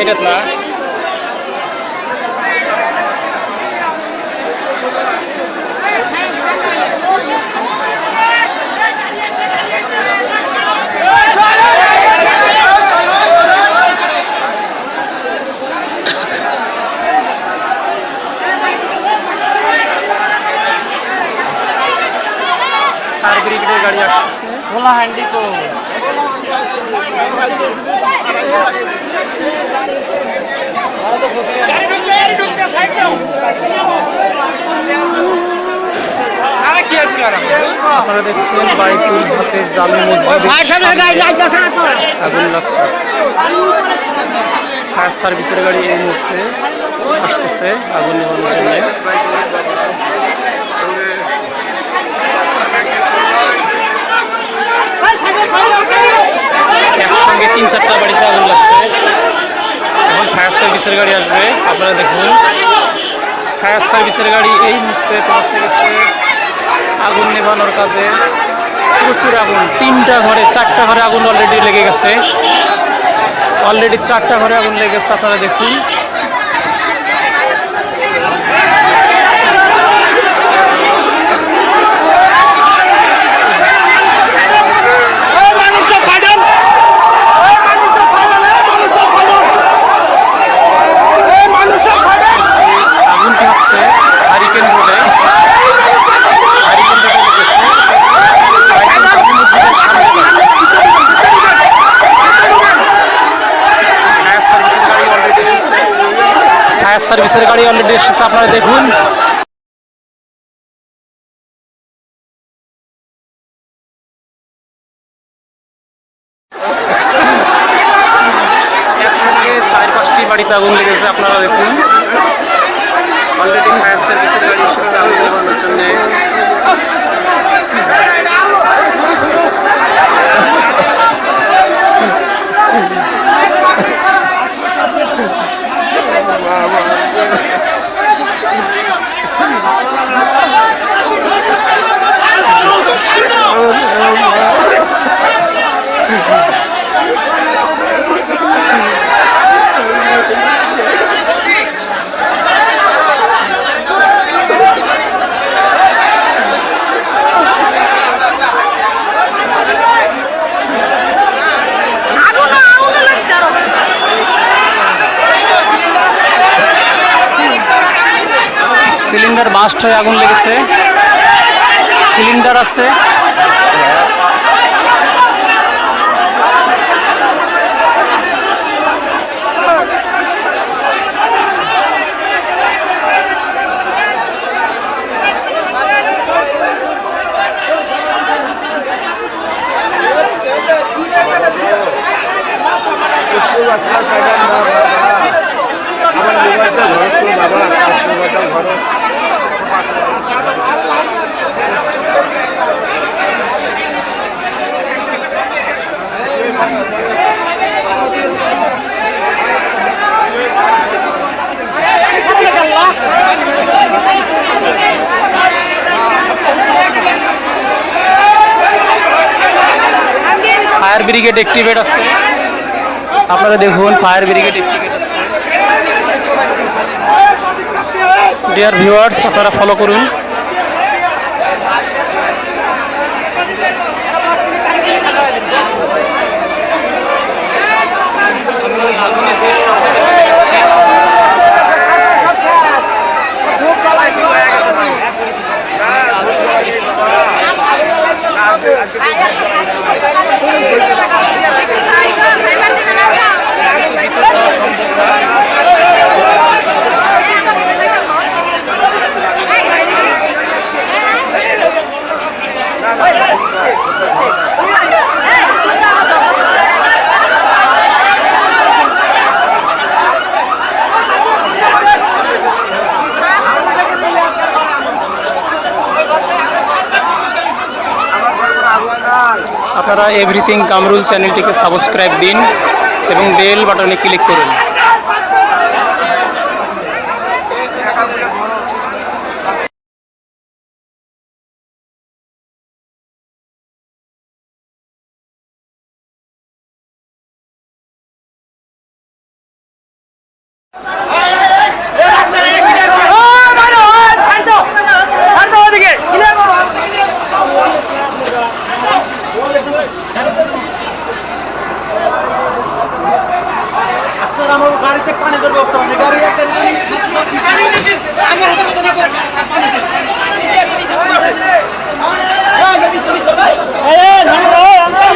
এটাত না। ফায়ার ব্রিগেডের গাড়ি আসতেছে। খোলা হ্যান্ডি তো আপনারা দেখছেন হাতে জামি আগুন লাগছে। ফায়ার সার্ভিসের গাড়ি এই মুহূর্তে আসতেছে আগুন নেওয়ানোর জন্য। একসঙ্গে তিন চারটা বাড়িতে আগুন লাগছে। সার্ভিসের গাড়ি আসবে। আপনারা দেখুন। ফায়ার সার্ভিসের গাড়ি এই মুহূর্তে পৌঁছে গেছে আগুন নেভানোর কাজে প্রচুর আগুন। তিনটা ঘরে, চারটা ঘরে আগুন অলরেডি লেগে গেছে। অলরেডি চারটা ঘরে আগুন লেগেছে গেছে, আপনারা দেখুন আগুনটি হচ্ছে হারিকেন রোডে হারিকেন রোডে লেগেছে বাইকুল জামি মসজিদের সামনে ফায়ার সার্ভিসের গাড়ি অলরেডি এসেছে ফায়ার সার্ভিসের গাড়ি অলরেডি এসেছে, আপনারা দেখুন। একসঙ্গে চার পাঁচটি বাড়িতে আগুন লেগেছে, আপনারা দেখুন। আগুন সিলিন্ডার বাস্ট হয়ে আগুন লেগেছে। সিলিন্ডার আছে। ব্রিগেড অ্যাক্টিভেট আছে আপনারা দেখুন ফায়ার ব্রিগেড ডিয়ার ভিউয়ার্স আপনারা ফলো করুন আপনারা এভরিথিং কামরুল চ্যানেলটিকে সাবস্ক্রাইব দিন এবং বেল বাটনে ক্লিক করুন আমার গাড়িতে পানি ধরবে বর্তমানে গাড়ি একটা আমার হাতে মতো না করে পানি দিন। এই, নামো, এই, আমরা-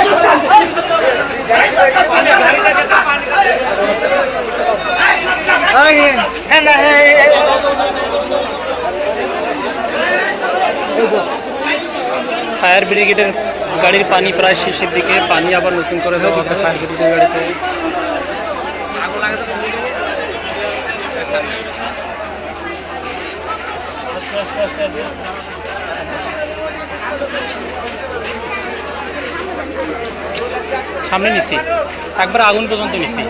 এই, এই, না, এই, এই, এই। ফায়ার ব্রিগেডের গাড়ির পানি প্রায় শেষের দিকে, পানি আবার নতুন করে দেওয়া হবে ফায়ার ব্রিগেডের গাড়িতে। সামনে নিছি, একবার আগুন পর্যন্ত নিছি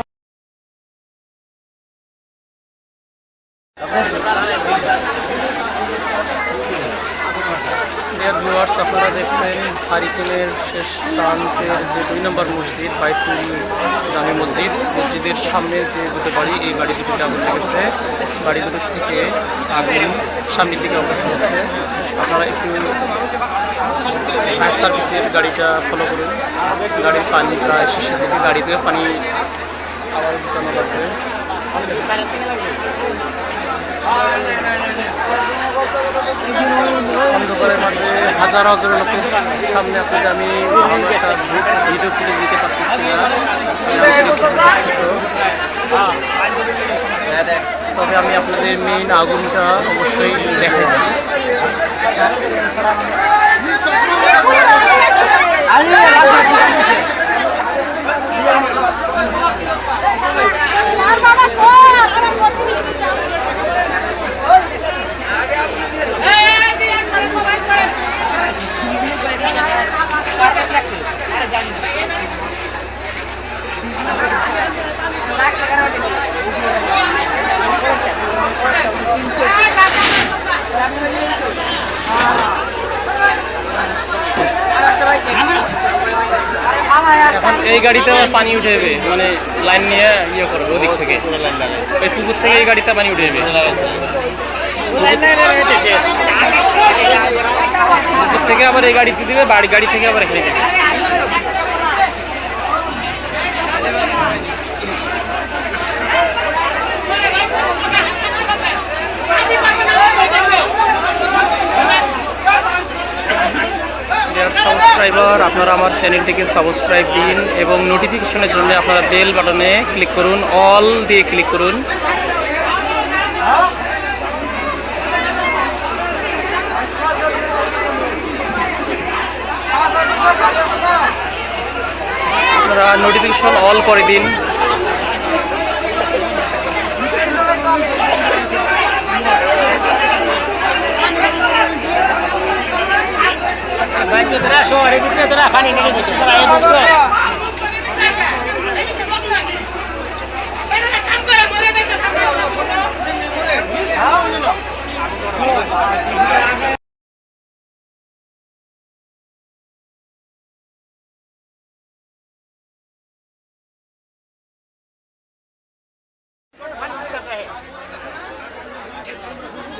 ডিয়ার ভিউয়ার্স আপনারা দেখছেন হারিকেনের শেষ প্রান্তের যে দুই নম্বর মসজিদ, বাইতুল জামি মসজিদ। মসজিদের সামনে যে দুটো বাড়ি, এই বাড়ি দুটিতে আগুন লেগেছে। বাড়ি দুটোর থেকে আগুন সামনের দিকে অগ্রসর হচ্ছে। আপনারা একটু ফায়ার সার্ভিসের গাড়িটা ফলো করুন। গাড়ির পানি প্রায় শেষের দিকে গাড়িতে পানি অন্ধকারের মাঝে হাজার হাজার লোকের সামনে আপনাকে আমি একটা ভিডিও ফুটেজ দিতে পারতেছি তবে আমি আপনাদের মেইন আগুনটা অবশ্যই দেখাইছি আর এই গাড়িতে পানি উঠে যাবে মানে লাইন নিয়ে ইয়ে করবে ওদিক থেকে। ওই পুকুর থেকে এই গাড়িতে পানি উঠে যাবে পুকুর থেকে আবার এই গাড়িতে দিবে, বাড়ি গাড়ি থেকে আবার এখানে দেবে। সাবস্ক্রাইবার আপনারা আমার চ্যানেলটিকে সাবস্ক্রাইব দিন এবং নোটিফিকেশনের জন্য আপনারা বেল বাটনে ক্লিক করুন অল দিয়ে ক্লিক করুন। আপনারা নোটিফিকেশন অল করে দিন।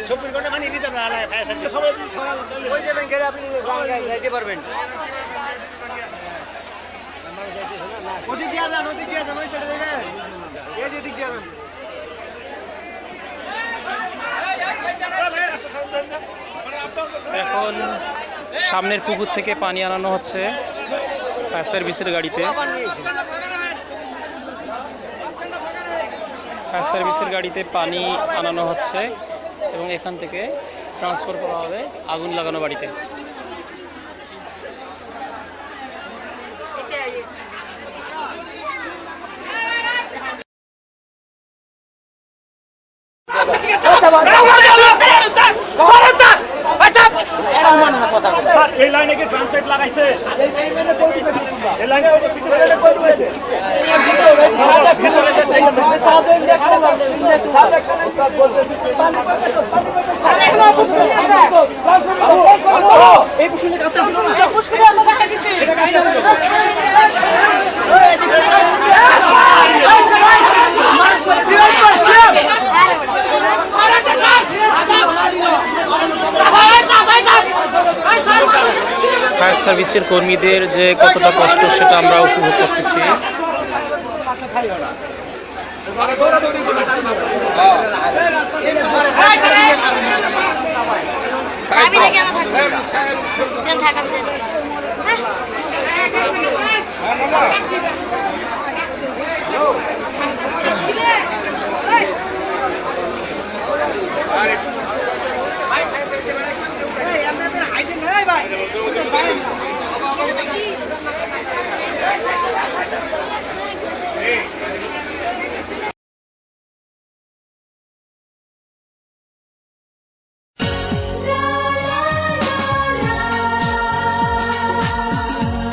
চব্বিশ ঘণ্টা পানি দিতে হবে আলাদা ফায়ার সার্ভিস সবাই ওই যাবেন গেলে আপনি যাইতে পারবেন। ওদিক দিয়ে যান ওদিক দিয়ে যান ওই সাইডে দেখেন। এই যে দিক দিয়ে যান। এখন সামনের পুকুর থেকে পানি আনানো হচ্ছে ফায়ার সার্ভিসের গাড়িতে। ফায়ার সার্ভিসের গাড়িতে পানি আনানো হচ্ছে এবং এখান থেকে ট্রান্সফার করা হবে আগুন লাগানো বাড়িতে। এই লাইনে কি ট্রান্সলেট লাগাইছে। এই লাইনে ফায়ার সার্ভিসের কর্মীদের যে কতটা কষ্ট সেটা আমরা উপভোগ করতেছি।